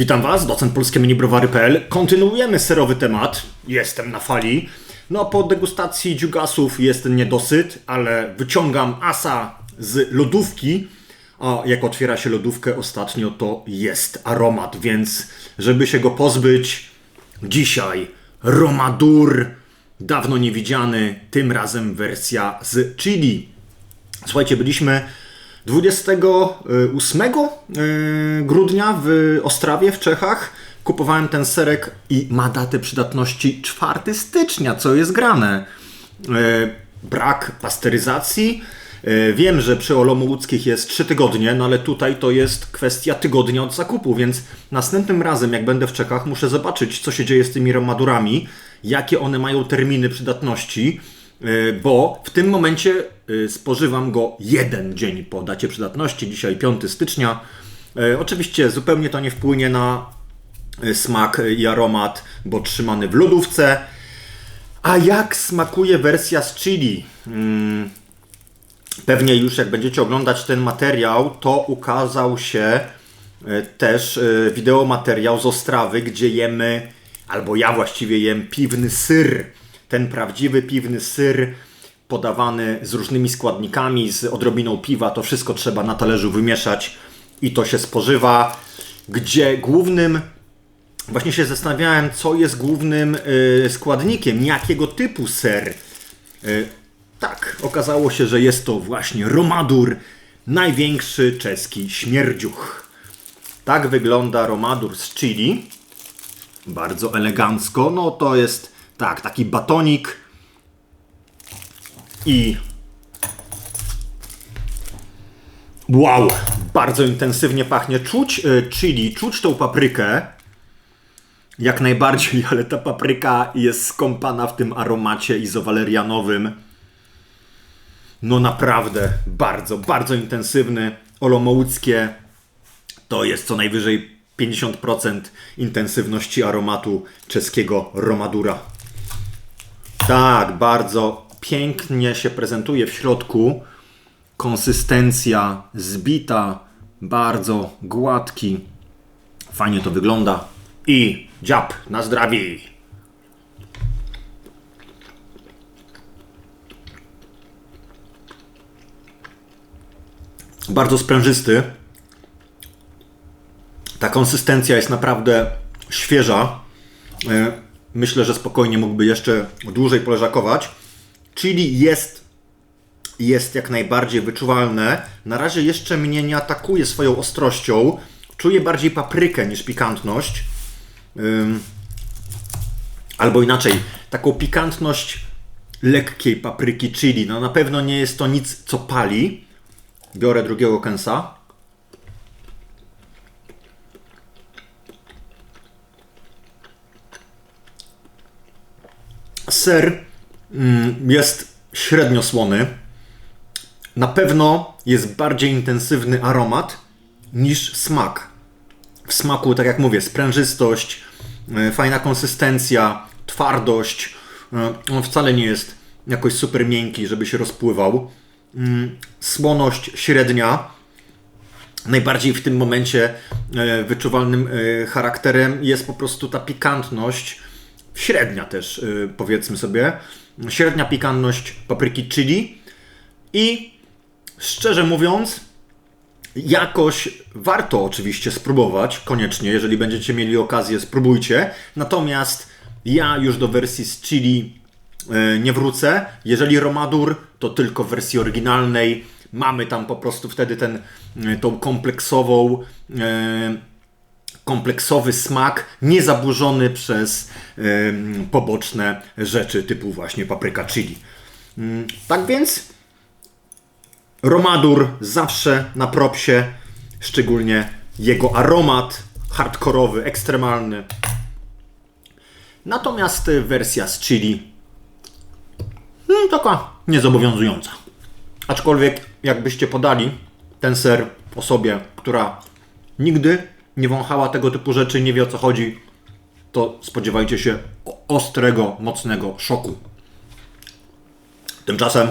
Witam Was, docent polskie minibrowary.pl. Kontynuujemy serowy temat. Jestem na fali. No, po degustacji dziugasów jest niedosyt, ale wyciągam asa z lodówki. A jak otwiera się lodówkę ostatnio, to jest aromat, więc żeby się go pozbyć, dzisiaj Romadur, dawno niewidziany, tym razem wersja z chili. Słuchajcie, byliśmy 28 y, grudnia w Ostrawie w Czechach. Kupowałem ten serek i ma datę przydatności 4 stycznia, co jest grane. Y, brak pasteryzacji. Y, Wiem, że przy Olomouckich jest 3 tygodnie, no ale tutaj to jest kwestia tygodnia od zakupu, więc następnym razem, jak będę w Czechach, muszę zobaczyć, co się dzieje z tymi romadurami, jakie one mają terminy przydatności. Bo w tym momencie spożywam go jeden dzień po dacie przydatności, dzisiaj 5 stycznia. Y, Oczywiście zupełnie to nie wpłynie na y, smak i aromat, bo trzymany w lodówce. A jak smakuje wersja z chili? Mm, Pewnie już jak będziecie oglądać ten materiał, to ukazał się y, też y, wideomateriał z Ostrawy, gdzie jemy, albo ja właściwie jem piwny syr. Ten prawdziwy piwny syr podawany z różnymi składnikami, z odrobiną piwa, to wszystko trzeba na talerzu wymieszać i to się spożywa, gdzie głównym Właśnie się zastanawiałem, co jest głównym y, składnikiem, jakiego typu ser. Y, tak, okazało się, że jest to właśnie Romadur, największy czeski śmierdziuch. Tak wygląda Romadur z chili. Bardzo elegancko. No to jest tak, taki batonik i Wow, bardzo intensywnie pachnie. Czuć y, chili, czuć tą paprykę. Jak najbardziej, ale ta papryka jest skąpana w tym aromacie izowalerianowym. No naprawdę, bardzo, bardzo intensywny. Olomouckie to jest co najwyżej 50% intensywności aromatu czeskiego Romadura. Tak, bardzo pięknie się prezentuje w środku. Konsystencja zbita, bardzo gładki. Fajnie to wygląda. I dziab na zdrowie. Bardzo sprężysty. Ta konsystencja jest naprawdę świeża. E, Myślę, że spokojnie mógłby jeszcze dłużej poleżakować. Chili jest, jest jak najbardziej wyczuwalne. Na razie jeszcze mnie nie atakuje swoją ostrością. Czuję bardziej paprykę niż pikantność. Ym, albo inaczej, taką pikantność lekkiej papryki chili. No na pewno nie jest to nic, co pali. Biorę drugiego kęsa. Ser jest średnio słony. Na pewno jest bardziej intensywny aromat niż smak. W smaku, tak jak mówię, sprężystość, e, fajna konsystencja, twardość. E, On wcale nie jest jakoś super miękki, żeby się rozpływał. Mm, Słoność średnia. Najbardziej w tym momencie e, wyczuwalnym charakterem jest po prostu ta pikantność, średnia też e, powiedzmy sobie, średnia pikantność papryki chili i szczerze mówiąc, jakoś warto oczywiście spróbować, koniecznie, jeżeli będziecie mieli okazję, spróbujcie. Natomiast ja już do wersji z chili e, nie wrócę. Jeżeli Romadur, to tylko w wersji oryginalnej. Mamy tam po prostu wtedy ten, e, tą kompleksową, kompleksowy smak, niezaburzony przez poboczne rzeczy typu właśnie papryka chili. Mm, Tak więc Romadur zawsze na propsie, szczególnie jego aromat hardkorowy, ekstremalny. Natomiast wersja z chili hmm, taka niezobowiązująca. Aczkolwiek jakbyście podali ten ser osobie, która nigdy nie wąchała tego typu rzeczy, nie wie o co chodzi, to spodziewajcie się ostrego, mocnego szoku. Tymczasem